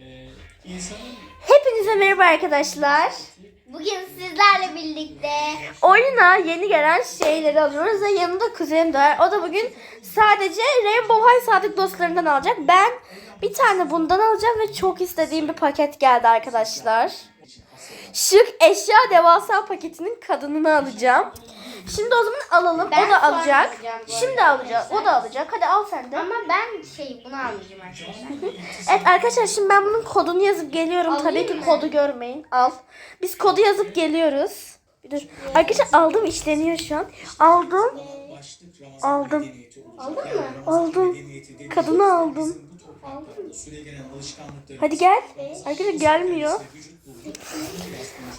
Ee, insanın Hepinize merhaba arkadaşlar. Bugün sizlerle birlikte Oyuna yeni gelen şeyleri alıyoruz ve yanında kuzenim de var. O da bugün sadece Rainbow High Sadık dostlarından alacak. Ben bir tane bundan alacağım ve çok istediğim bir paket geldi arkadaşlar. Şık eşya devasa paketinin kadınını alacağım. Şimdi o zaman alalım. Ben o da alacak. alacağım Şimdi alacak. O da alacak. Hadi al sen de. ama ben şey bunu almayacağım arkadaşlar. Evet arkadaşlar şimdi ben bunun kodunu yazıp geliyorum. Alayım Tabii ki mı? kodu görmeyin. Al. Biz kodu yazıp geliyoruz. Bir dur. Arkadaşlar aldım işleniyor şu an. Aldım. Aldım. Aldın mı? Aldım. Kadını aldım. gelen alışkanlıkları Hadi gel. Arkadaşlar gelmiyor.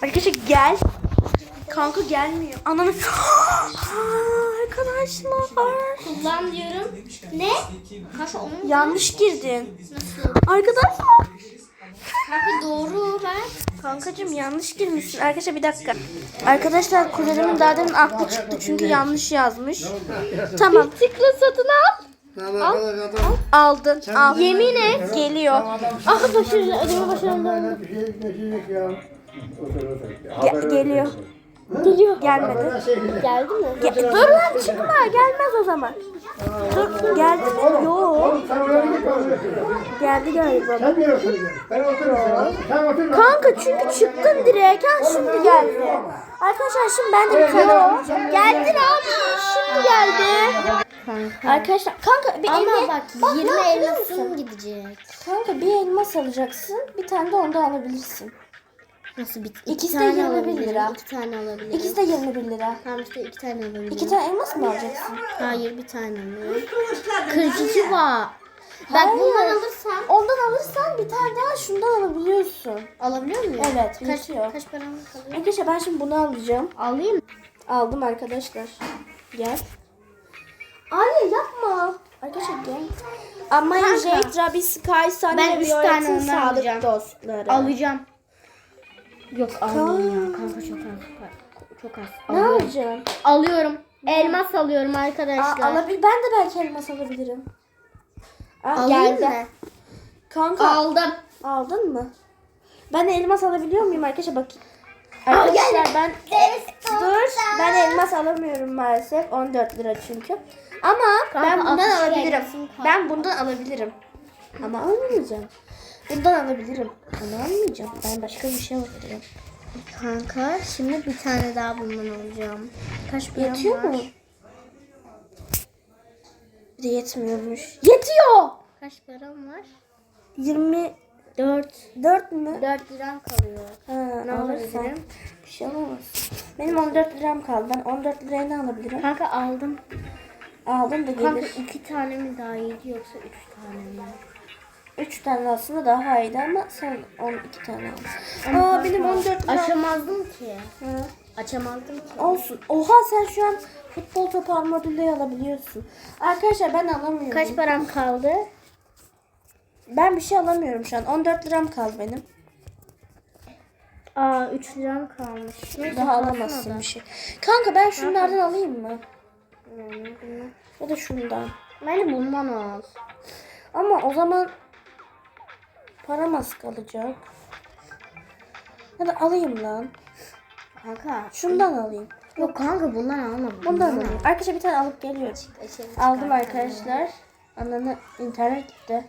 Arkadaşlar gel. Kanka gelmiyor. Ananı. arkadaşlar. Kullan diyorum. Ne? Kanka onu Yanlış girdin. nasıl? Arkadaşlar. Kanka doğru ver. Kankacığım yanlış girmişsin. Arkadaşlar bir dakika. Arkadaşlar kuzenimin daha demin aklı çıktı çünkü yanlış yazmış. Tamam. Tıkla satın al. Aldın. Al. Yemin et. Geliyor. Ah başarılı. Ödeme başarılı. Ge- geliyor. Geliyor. Gelmedi. Geldi mi? Ge- dur lan çıkma. Gelmez o zaman. Dur. Geldi mi? Yok. Geldi galiba. Sen niye oturuyorsun? Ben oturuyorum. Sen otur. Kanka çünkü çıktın direkt. Ha şimdi geldi. Arkadaşlar şimdi ben de bir tane alacağım. Geldi abi. Şimdi geldi. Arkadaşlar kanka bir Ama elma- bak Bak, 20 ne yapıyor elmasın gidecek. Kanka bir elmas alacaksın. Bir tane de ondan alabilirsin. Nasıl bir İkisi de 21 lira. İki tane alabilirim. İkisi de 21 lira. Tamam işte iki tane alabilirim. İki tane elmas mı alacaksın? Hayır bir tane alıyorum. 42 var. Bak Hayır. bundan alırsam Ondan alırsan bir tane daha şundan alabiliyorsun. alabiliyor muyum? Evet, Kaç, yetiyor. kaç param kalıyor? Arkadaşlar ben şimdi bunu alacağım. Alayım mı? Aldım arkadaşlar. Gel. Ali yapma. Arkadaşlar gel. Ama Jade, Rabbi, Sky, Sunny Ben ve üç tane Violet'in ondan sadık alacağım. dostları. Alacağım. Yok almayayım ya kanka çok az. Çok az. Ne Alıyorum. alacaksın? Alıyorum. Elmas alıyorum Aa, arkadaşlar. alabil ben de belki elmas alabilirim. Aa, Alayım geldi. mı? Kanka Aldım. aldın mı? Ben elmas alabiliyor muyum arkadaşlar bakayım. Arkadaşlar ben dur ben elmas alamıyorum maalesef 14 lira çünkü. Ama ben bundan 60 alabilirim. Ben bundan alabilirim. Ama almayacağım. Bundan alabilirim. Ama almayacağım. Ben başka bir şey alabilirim. Kanka şimdi bir tane daha bundan alacağım. Kaç param Yetiyor mu? Bir de yetmiyormuş. Yetiyor. Kaç param var? 24 4. mü? 4 liram kalıyor. Ha, Ne alırsan. Bir şey alamaz. Benim 14 liram kaldı. Ben 14 liraya ne alabilirim? Kanka aldım. Aldım da Kanka gelir. iki tane mi daha iyiydi yoksa üç tane mi? 3 tane aslında daha iyiydi ama sen 12 tane aldın. Aa benim 14 liram. Açamazdım ki. Ha, Açamazdım ki. Olsun. Oha sen şu an futbol topu armadillayı alabiliyorsun. Arkadaşlar ben alamıyorum. Kaç param kaldı? Ben bir şey alamıyorum şu an. 14 liram kaldı benim. Aa 3 liram kalmış. Neyse, Daha alamazsın bir şey. Kanka ben şunlardan alayım mı? Ya da şundan. Bence bundan al. Ama o zaman param az kalacak. Ya da alayım lan. Kanka. Şundan alayım. Yok kanka bundan alma. Bundan alayım. Arkadaşlar bir tane alıp geliyorum. Aldım arkadaşlar. Ananı internet gitti.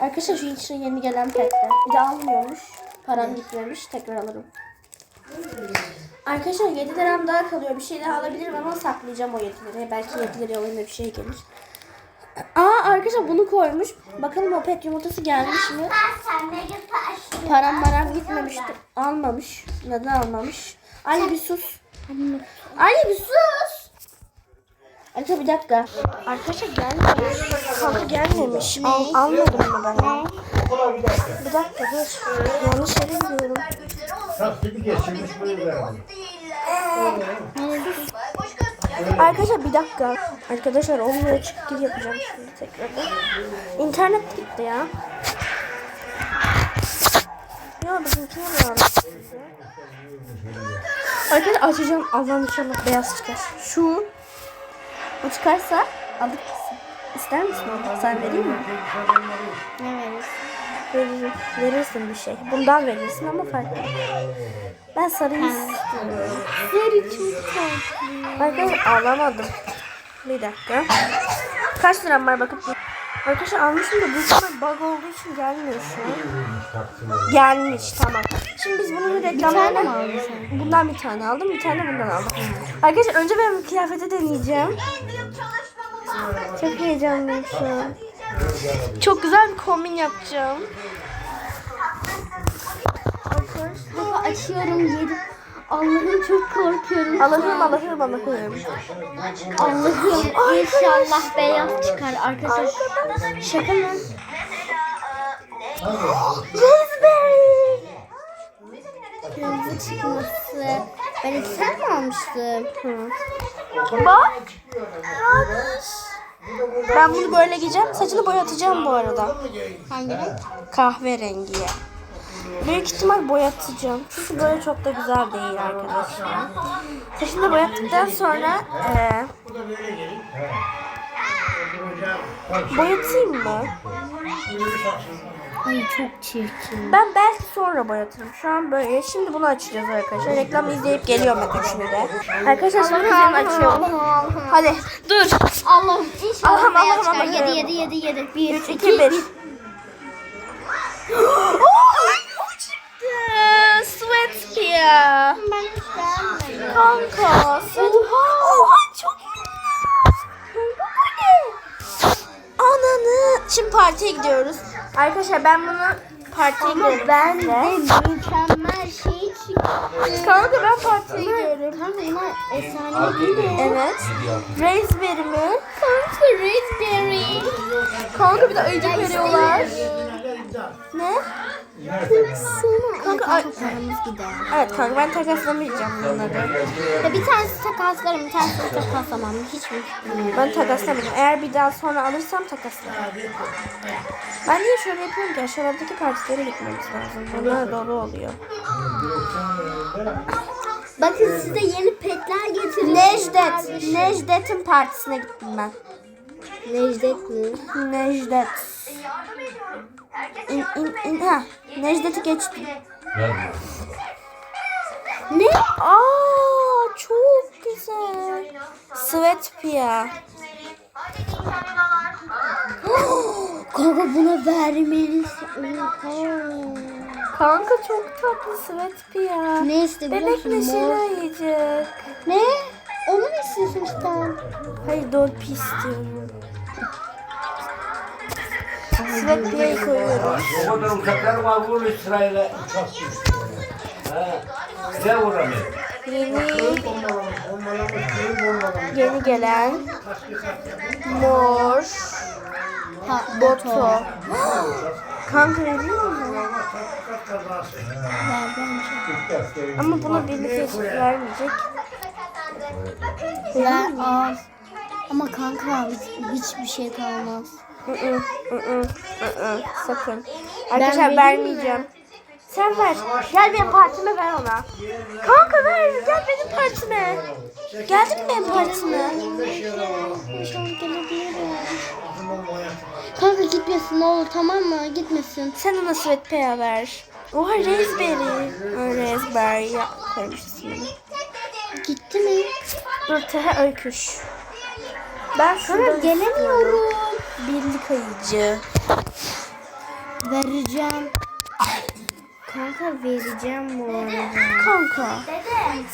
Arkadaşlar şu içine yeni gelen petler. Bir de almıyormuş. Param gitmemiş. Tekrar alırım. Arkadaşlar 7 liram daha kalıyor. Bir şey daha alabilirim ama saklayacağım o 7 liraya. Belki 7 liraya oyunda bir şey gelir. Aa arkadaşlar bunu koymuş. Bakalım o pet yumurtası gelmiş mi? Param param gitmemişti. Almamış. Neden almamış? Ali bir sus. Ali bir sus. Arkadaşlar bir dakika. Arkadaşlar gelmemiş. Kanka gelmemiş. Al, almadım mı ben? Bir dakika dur. Yanlış yere gidiyorum. Taksidi geçirmiş bunu verdim. Arkadaşlar bir dakika. Arkadaşlar olmuyor çık gir yapacağım şimdi tekrardan. İnternet gitti ya. Ya bizimki var? Arkadaşlar açacağım. Allah'ım inşallah beyaz çıkar. Şu. Bu çıkarsa mısın? İster misin onu? Sen vereyim mi? Ne verirsin? Verirsin bir şey. Bundan verirsin ama farklı. Ben sarıyı istiyorum. Sarı çok tatlı. Arkadaşlar alamadım. Bir dakika. Kaç liram var bakıp Arkadaşlar almışım da büyük ihtimal bug olduğu için gelmiyor şu an. Gelmiş tamam. Şimdi biz bunun reklamlarını... mi aldın sen? Bundan bir tane aldım, bir tane bundan aldım. Arkadaşlar önce ben kıyafeti deneyeceğim. Çok heyecanlıyım şu an. Çok güzel bir kombin yapacağım. Baba açıyorum yedim. Allah'ım çok korkuyorum. Allah'ım Allah'ım Allah'ım. Allah'ım inşallah beyaz çıkar arkadaşlar. Şaka mı? Raspberry. Kırmızı çıkması. Ben iki sen mi almıştım? Bak. Ben bunu böyle giyeceğim. Saçını boyatacağım bu arada. Hangi renk? Kahverengiye. Büyük ihtimal boyatacağım. Çünkü böyle çok da güzel değil arkadaşlar. Saçını boyattıktan sonra eee boyatayım mı? Ay çok çirkin. Ben belki sonra boyatırım. Şu an böyle. Şimdi bunu açacağız arkadaşlar. Reklam izleyip geliyorum ben üçünü de. Arkadaşlar şimdi videomu açıyorum. Hadi dur. Allah'ım inşallah Allah'ım, beyaz Allah'ım, çıkar. Allah'ım. Yedi yedi yedi yedi. Bir, 3, 2, 1. Sweat Pia. Ben hiç beğenmedim. Kanka. Sweat Oha çok Kanka bu ne? Ananı. Şimdi partiye gidiyoruz. Arkadaşlar ben bunu partiye gidiyorum. Ben de mükemmel şey çıktı. Kanka ben partiye gidiyorum. Kanka bunlar efsane değil mi? Evet. Raspberry mi? Kanka raspberry. Kanka bir de ayıcık veriyorlar. Ne? Kanka ay- çok paramız gider. Evet kanka ben takaslamayacağım bunları. Ya bir tanesi takaslarım, bir tanesi takaslamam. Hiç mi? Ben takaslamayacağım. Eğer bir daha sonra alırsam takaslarım. Ben niye şöyle yapıyorum ki aşağıdaki partilere gitmemiz lazım. Bunlar dolu oluyor. Bakın size yeni petler getirdim. Necdet. Necdet'in partisine gittim ben. Necdet mi? Necdet. İn, in, in, ha. Necdet'i geçtim. Ne? Aa çok güzel. Sweat Pia. Kanka buna vermelisin. Oha. Kanka çok tatlı Sweat Pia. Ne işte biliyor Bebek neşeli ayıcık. Ne? Onu mu istiyorsun işte? Hayır dolpi istiyorum. Sweat Pia'yı koyuyoruz. O kadar uçaklar var bu İsrail'e. Ha. Ne uğramıyor? Yeni yeni gelen mor Ha, boto. Kanka? Ver bence. Ama buna birlikte eşit vermeyecek. Ver al. Ama kanka hiç, hiçbir şey kalmaz. Sakın. Arkadaşlar vermeyeceğim. Sen ver. Gel benim partime ver ona. Kanka ver. Gel benim partime. Geldin mi benim partime? Kanka gitmesin ne olur tamam mı? Gitmesin. Sen ona sweat pea ver. Oha raspberry. Raspberry ya koymuşsun. Gitti mi? Dur tehe öyküş. Ben şurada gelemiyorum. Birlik ayıcı. Vereceğim. Kanka vereceğim bu arada. Kanka.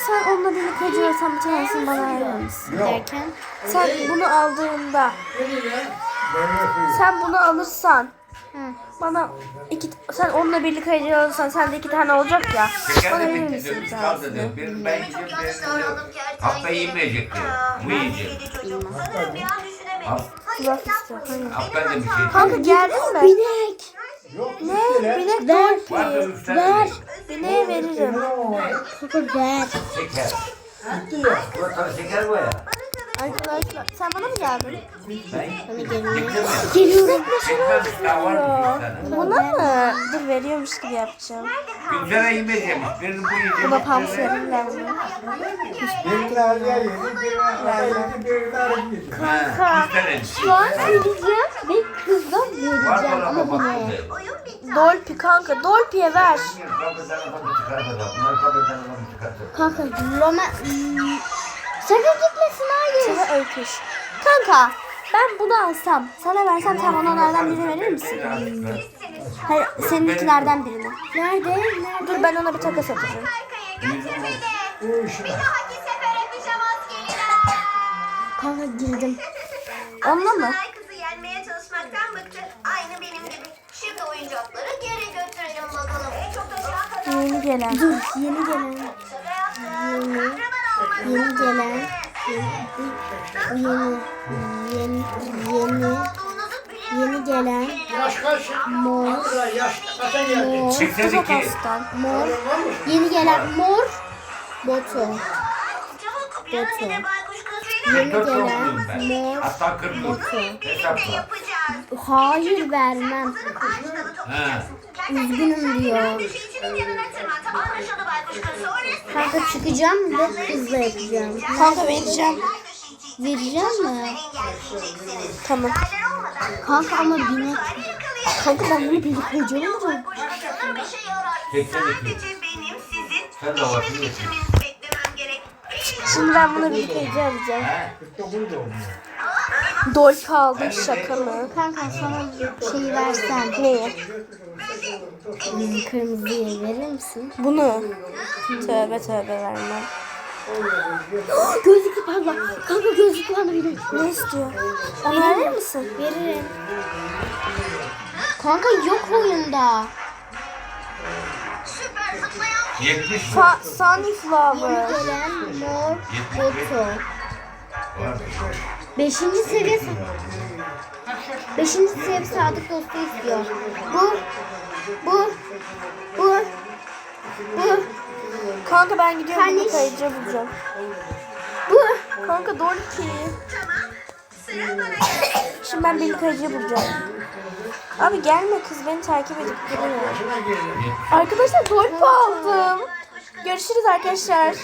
Sen onunla birlik ayıcı versen bir tanesini bana misin? Derken? Sen bunu aldığında sen bunu alırsan Hı. bana iki sen onunla birlik ayıcı alırsan sende iki tane olacak ya. Bana verir misin bir tanesini? ben yiyeceğim diyor. Hafta yemeyecek diyor. Bu yiyecek. Kulak istiyor. Da bir şey. Kanka geldin mi? Binek. Ne? Binek Ver. Üç tane Ver. veriyor. Bineğe veririm. Kanka ver. Şeker. Burada şeker var ya. Arkadaşlar sen bana mı geldin? Bana gelmiyor. Geliyorum. Buna mı? Dur veriyormuş gibi yapacağım. Yemek yemiş. Benim bu yiyeceğim. Buna pams verirler bunu. Birini Aliye yedi, birini Aliye yedi, birini Arif yedi. Ha, üç tane. Şu an söyleyeceğim ve kızla Var vereceğim ama bu ne? Dolpi kanka. Dolpi'ye ver. Kanka Roma... Sakın gitmesin hayır. Sana öyküş. Kanka ben bunu alsam sana versem sen bana onlardan birini verir misin? Hayır seninkilerden birini. Nerede? Nerede? Dur ben ona bir takas atacağım. Kanka girdim. Onunla mı? Kızı yenmeye çalışmaktan bıktı. Aynı benim gibi. Şimdi oyuncakları geri götürelim bakalım. En çok da şu kadar Yeni gelen. Dur yeni gelen. olmak Yeni gelen. Yeni. Yeni. Yeni. Yeni gelen. Mor. Mor. 82. Sokaktan. Mor. Yeni gelen mor. Botu. kız Yeni gelen mor. Yapacağız. Hayır vermem. Üzgünüm diyor. Kanka çıkacağım ve kızla yapacağım. Kanka vereceğim. Vereceğim mi? Tamam. Kanka ama binek. Kanka ben bunu birlikte bir şey beklemem gerek. Şimdi ben bunu birlikte yiyeceğim. Ha? 49 doğumlu. Dolpi aldım şaka mı? Kanka sana şeyi versem. Neyi? Hmm, Kırmızıyı verir misin? Bunu. Tövbe tövbe vermem. gözlüklü panda. Kanka gözlüklü panda verir. Ne istiyor? Onu verir misin? Veririm. Kanka yok oyunda. Süper zıplayan 70 Fa sunflower. Gelen mor boto. var. Beşinci seviye Beşinci seviye sadık dostu istiyor. Bu bu bu bu Kanka ben gidiyorum Hani- bunu kayıcı bulacağım. bu Kanka bana geldi. Şimdi ben Billy Kayıcı'yı bulacağım. Abi gelme kız beni takip edip duruyor. Arkadaşlar Dolpi aldım. Görüşürüz arkadaşlar.